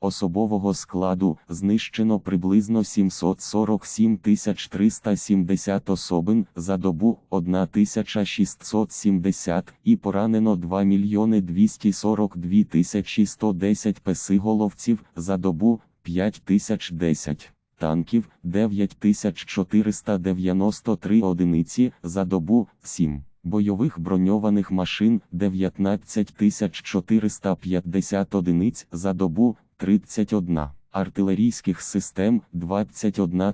Особового складу знищено приблизно 747 370 особин за добу 1670 і поранено 2 мільйони 242 тисячі 110 песиголовців за добу 5010 танків 9493 одиниці за добу 7 бойових броньованих машин 19450 одиниць за добу 31, артилерійських систем 21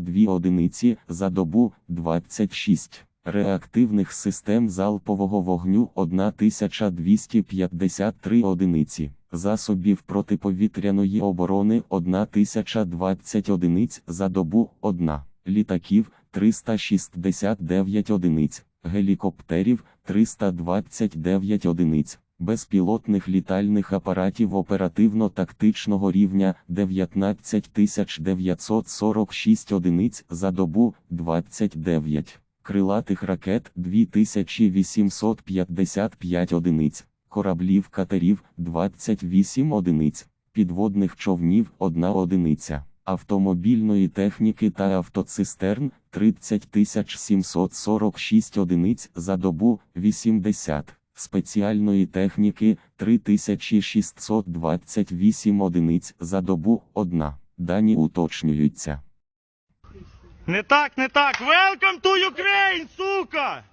2 одиниці за добу 26, реактивних систем залпового вогню 1253 одиниці, засобів протиповітряної оборони 1020 одиниць за добу 1, літаків 369 одиниць, гелікоптерів 329 одиниць безпілотних літальних апаратів оперативно-тактичного рівня 19 946 одиниць за добу 29, крилатих ракет 2855 одиниць, кораблів катерів 28 одиниць, підводних човнів 1 одиниця. Автомобільної техніки та автоцистерн 30 746 одиниць за добу 80 спеціальної техніки 3628 одиниць за добу одна. Дані уточнюються. Не так, не так. Welcome to Ukraine, сука!